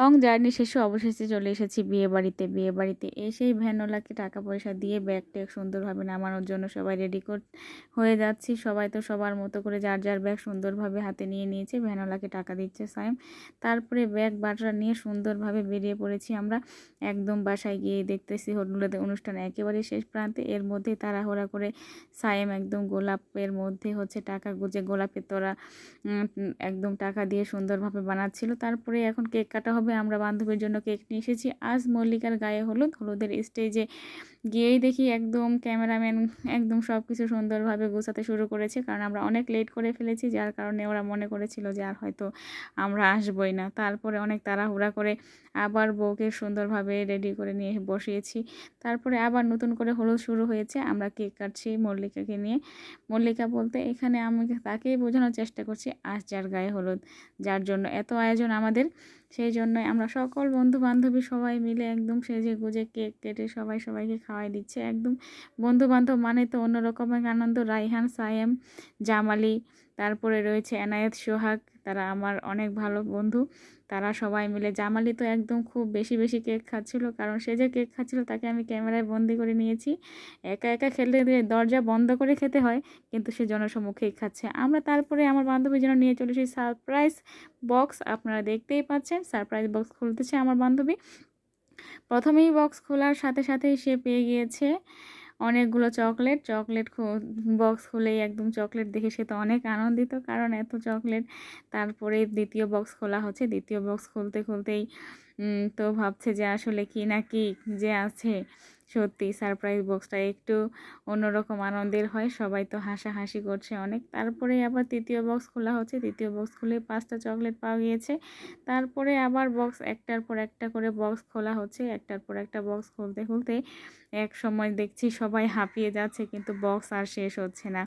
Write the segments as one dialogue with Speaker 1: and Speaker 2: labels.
Speaker 1: Long journey শেষে অবশেষে চলে এসেছি বিয়ে বাড়িতে। বিয়ে বাড়িতে এসেই ভ্যানোলাকে টাকা পয়সা দিয়ে ব্যাগ ট্যাগ সুন্দরভাবে নামানোর জন্য সবাই রেডি কর হয়ে যাচ্ছি। সবাই তো সবার মতো করে যার যার ব্যাগ সুন্দরভাবে হাতে নিয়ে নিয়েছে ভ্যানোলাকে টাকা দিচ্ছে সাইম। তারপরে ব্যাগ বাটরা নিয়ে সুন্দরভাবে বেরিয়ে পড়েছি আমরা। একদম বাসায় গিয়ে দেখতেছি হলুদের অনুষ্ঠান একেবারে শেষ প্রান্তে। এর মধ্যে তাড়াহুড়া করে সাইম একদম গোলাপের মধ্যে হচ্ছে টাকা গুজে গোলাপের তোরা একদম টাকা দিয়ে সুন্দরভাবে বানাচ্ছিল। তারপরে এখন কেক কাটা হবে। আমরা বান্ধবীর জন্য কেক নিয়ে এসেছি। আজ মল্লিকার গায়ে হলুদ হলুদের স্টেজে গিয়েই দেখি একদম ক্যামেরাম্যান একদম সব কিছু সুন্দরভাবে গোছাতে শুরু করেছে। কারণ আমরা অনেক লেট করে ফেলেছি, যার কারণে ওরা মনে করেছিল যে আর হয়তো আমরা আসবই না। তারপরে অনেক তাড়াহুড়া করে আবার বউকে সুন্দরভাবে রেডি করে নিয়ে বসিয়েছি। তারপরে আবার নতুন করে হলুদ শুরু হয়েছে। আমরা কেক কাটছি মল্লিকাকে নিয়ে। মল্লিকা বলতে, এখানে আমি তাকেই বোঝানোর চেষ্টা করছি, আজ যার গায়ে হলুদ, যার জন্য এত আয়োজন আমাদের। সেই জন্যই আমরা সকল বন্ধু বান্ধবী সবাই মিলে একদম সেজে গুজে কেক কেটে সবাই সবাইকে খাওয়াই দিচ্ছে। একদম বন্ধু বান্ধব মানে তো অন্যরকমের আনন্দ। রাইহান, সায়েম, জামালি, তারপরে রয়েছে এনায়েত, সোহাগ, তারা আমার অনেক ভালো বন্ধু। তারা সবাই মিলে, জামালি তো একদম খুব বেশি বেশি কেক খাচ্ছিল, কারণ সে যে কেক খাচ্ছিল তাকে আমি ক্যামেরায় বন্দি করে নিয়েছি। একা একা খেলতে দরজা বন্ধ করে খেতে হয়, কিন্তু সে জনসম্মুখেই খাচ্ছে। আমরা তারপরে আমার বান্ধবীর জন্য নিয়ে চলেছি সারপ্রাইজ বক্স। আপনারা দেখতেই পাচ্ছেন, সারপ্রাইজ বক্স খুলতেছে আমার বান্ধবী। প্রথমেই বক্স খোলার সাথে সাথেই সে পেয়ে গিয়েছে অনেকগুলো চকলেট। চকলেট বক্স খুলেই একদম চকলেট দেখে সে তো অনেক আনন্দিত, কারণ এত চকলেট তারপরে দ্বিতীয় বক্স খোলা হচ্ছে। দ্বিতীয় বক্স খুলতে খুলতেই তো ভাবছে যে আসলে কি না কি যে আছে। সত্যি সারপ্রাইজ বক্সটা একটু অন্যরকম আনন্দের হয়। সবাই তো হাসাহাসি করছে অনেক। তারপরে আবার তৃতীয় বক্স খোলা হচ্ছে। তৃতীয় বক্স খুলে পাঁচটা চকলেট পাওয়া গিয়েছে। তারপরে আবার বক্স একটার পর একটা করে বক্স খোলা হচ্ছে। একটার পর একটা বক্স খুলতে খুলতে এক সময় দেখছি সবাই হাঁপিয়ে যাচ্ছে, কিন্তু বক্স আর শেষ হচ্ছে না।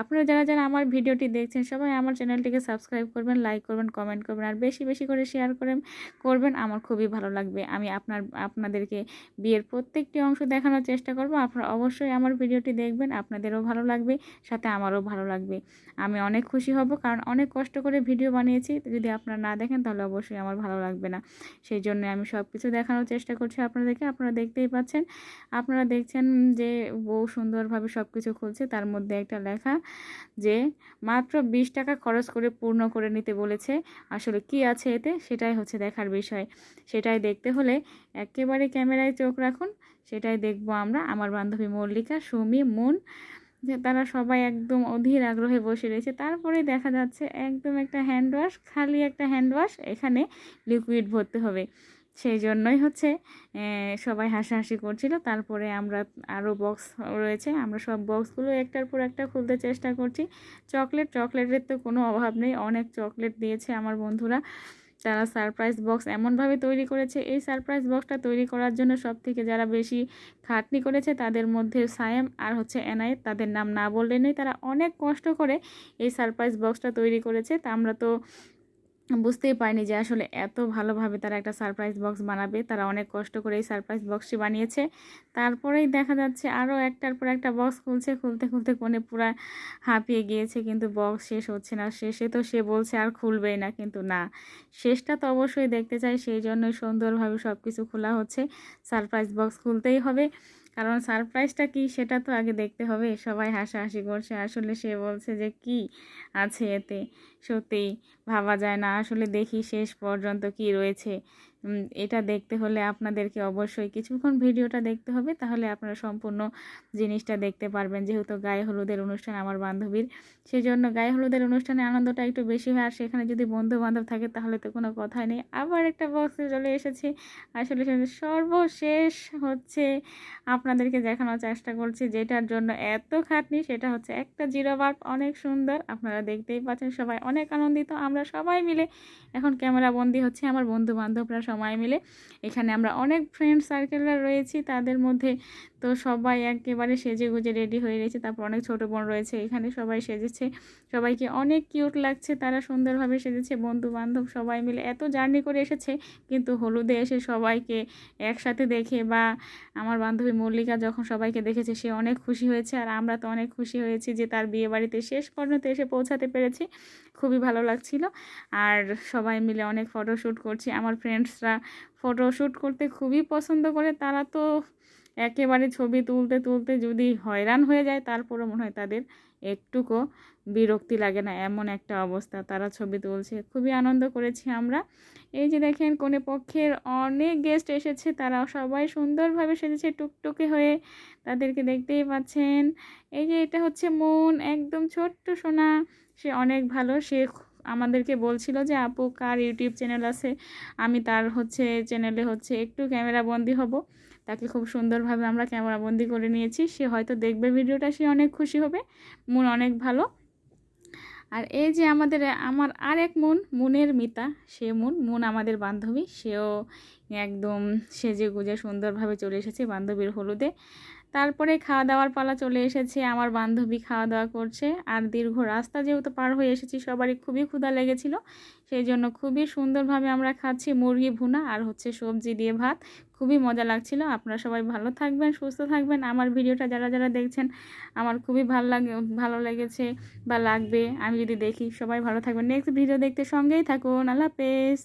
Speaker 1: আপনারা যারা যারা আমার ভিডিওটি দেখছেন, সবাই আমার চ্যানেলটিকে সাবস্ক্রাইব করবেন লাইক করবেন কমেন্ট করবেন, আর বেশি বেশি করে শেয়ার করেন, করবেন। আমার খুবই ভালো লাগবে। আমি আপনার, আপনাদেরকে বিয়ের প্রত্যেকটি অংশ দেখানোর চেষ্টা করব। আপনারা অবশ্যই আমার ভিডিওটি দেখবেন, আপনাদেরও ভালো লাগবে, সাথে আমারও ভালো লাগবে। আমি অনেক খুশি হব, কারণ অনেক কষ্ট করে ভিডিও বানিয়েছি। যদি আপনারা না দেখেন, তাহলে অবশ্যই আমার ভালো লাগবে না। সেই জন্য আমি সব কিছু দেখানোর চেষ্টা করছি আপনাদেরকে। আপনারা দেখতেই পাচ্ছেন, আপনারা দেখছেন যে বউ সুন্দরভাবে সব কিছু খুলছে। তার মধ্যে একটা লেখা যে, মাত্র বিশ টাকা খরচ করে পূর্ণ করে নিতে বলেছে। আসলে কি আছে এতে? সেটাই হচ্ছে দেখার বিষয়। সেটাই দেখতে হলে একেবারে ক্যামেরায় চোখ রাখুন। সেটাই দেখব আমরা। আমার বান্ধবী মল্লিকা, সুমি, মুন তারা সবাই একদম অধীর আগ্রহে বসে রয়েছে। তারপরে দেখা যাচ্ছে একদম একটা হ্যান্ড ওয়াশ খালি একটা হ্যান্ড ওয়াশ এখানে লিকুইড ভরতে হবে। সেই জন্যই হচ্ছে সবাই হাসাহাসি করছিল। তারপরে আমরা আরও বক্স রয়েছে, আমরা সব বক্সগুলো একটার পর একটা খুলতে চেষ্টা করছি। চকলেট, চকলেটের তো কোনো অভাব নেই। অনেক চকলেট দিয়েছে আমার বন্ধুরা। তারা সারপ্রাইজ বক্স এমনভাবে তৈরি করেছে। এই সারপ্রাইজ বক্সটা তৈরি করার জন্য সব থেকে যারা বেশি খাটনি করেছে তাদের মধ্যে সায়েম আর হচ্ছে এনায়েত, তাদের নাম না বললে নেই তারা অনেক কষ্ট করে এই সারপ্রাইজ বক্সটা তৈরি করেছে। তা আমরা তো বুঝতেই পারিনি যে আসলে এত ভালোভাবে তারা একটা সারপ্রাইজ বক্স বানাবে। তারা অনেক কষ্ট করে এই সারপ্রাইজ বক্সটি বানিয়েছে। তারপরেই দেখা যাচ্ছে আরও একটার পর একটা বক্স খুলছে, খুলতে খুলতে কোনে পুরা হাঁপিয়ে গিয়েছে। কিন্তু বক্স শেষ হচ্ছে না, শেষে তো সে বলছে আর খুলবেই না। কিন্তু না, শেষটা তো অবশ্যই দেখতে চাই সেই জন্যই সুন্দরভাবে সব কিছু খোলা হচ্ছে। সারপ্রাইজ বক্স খুলতেই হবে। কারণ সারপ্রাইজটা কি সেটা তো আগে দেখতে হবে। সবাই হাসাহাসি করছে। আসলে সে বলছে যে, কি আছে এতে? সত্যি ভাবা যায় না। আসলে দেখি শেষ পর্যন্ত কি রয়েছে। এটা দেখতে হলে আপনাদেরকে অবশ্যই কিছুক্ষণ ভিডিওটা দেখতে হবে, তাহলে আপনারা সম্পূর্ণ জিনিসটা দেখতে পারবেন। যেহেতু গায়ে হলুদের অনুষ্ঠান আমার বান্ধবীর সেই জন্য গায়ে হলুদের অনুষ্ঠানে আনন্দটা একটু বেশি হয়। আর সেখানে যদি বন্ধু বান্ধব থাকে, তাহলে তো কোনো কথাই নেই। আবার একটা বক্সে চলে এসেছে। আসলে সর্বশেষ হচ্ছে আপনাদেরকে দেখানোর চেষ্টা করছি, যেটার জন্য এত খাটনি, সেটা হচ্ছে একটা জিরো বাল্ব। অনেক সুন্দর, আপনারা দেখতেই পাচ্ছেন, সবাই অনেক আনন্দিত, আমরা সবাই মিলে এখন ক্যামেরা বন্দি হচ্ছে। আমার বন্ধু বান্ধবরা সময় মিলে। এখানে আমরা অনেক ফ্রেন্ড সার্কেলরা রয়েছি, তাদের মধ্যে তো সবাই একেবারে সেজে গুজে রেডি হয়ে গেছে। তারপর অনেক ছোটো বোন রয়েছে, এখানে সবাই সেজেছে। সবাইকে অনেক কিউট লাগছে, তারা সুন্দরভাবে সেজেছে। বন্ধু বান্ধব সবাই মিলে এত জার্নি করে এসেছে, কিন্তু হলুদে এসে সবাইকে একসাথে দেখে বা আমার বান্ধবী মল্লিকা যখন সবাইকে দেখেছে, সে অনেক খুশি হয়েছে। আর আমরা তো অনেক খুশি হয়েছি যে তার বিয়ে বাড়িতে শেষ পর্যন্ত এসে পৌঁছাতে পেরেছি। খুবই ভালো লাগছিল। আর সবাই মিলে অনেক ফটোশ্যুট করছি। আমার ফ্রেন্ডসরা ফটোশ্যুট করতে খুবই পছন্দ করে। তারা তো একেবারে ছবি তুলতে তুলতে যদি হয়রান হয়ে যায়, তারপরও মনে হয় তাদের একটুকু বিরক্তি লাগে না, এমন একটা অবস্থা। তারা ছবি তুলছে। খুবই আনন্দ করেছি আমরা। এই যে দেখেন কোনে পক্ষের অনেক গেস্ট এসেছে। তারা সবাই সুন্দরভাবে সেজেছে, টুকটুকে হয়ে। তাদেরকে দেখতেই পাচ্ছেন। এই যে এটা হচ্ছে মন, একদম ছোট্ট সোনা। সে অনেক ভালো, সে আমাদেরকে বলছিল যে, আপু, কার ইউটিউব চ্যানেল আছে? আমি তার হচ্ছে চ্যানেলে হচ্ছে একটু ক্যামেরা বন্দি হব। তাকে খুব সুন্দরভাবে আমরা ক্যামেরা বন্দি করে নিয়েছি। সে হয়তো দেখবে ভিডিওটা, সে অনেক খুশি হবে। মন অনেক ভালো। আর এই যে আমাদের, আমার আর এক মন, মনের মিতা, সে মন মন আমাদের বান্ধবী। সেও একদম সেজে গুজে সুন্দরভাবে চলে এসেছে বান্ধবীর হলুদে। তারপরে খাওয়া দাওয়ার পালা চলে এসেছে, আমার বান্ধবী খাওয়া দাওয়া করছে। আর দীর্ঘ রাস্তা যেহেতু পার হয়ে এসেছি, সবারই খুবই ক্ষুধা লেগেছিল। সেই জন্য খুবই সুন্দরভাবে আমরা খাচ্ছি মুরগি ভুনা আর হচ্ছে সবজি দিয়ে ভাত। খুবই মজা লাগছিল। আপনারা সবাই ভালো থাকবেন, সুস্থ থাকবেন। আমার ভিডিওটা যারা যারা দেখছেন, আমার খুবই ভালো লাগে, ভালো লেগেছে বা লাগবে, আমি যদি দেখি, সবাই ভালো থাকবেন। নেক্সট ভিডিও দেখতে সঙ্গেই থাকুন। আল্লাহ হাফেজ।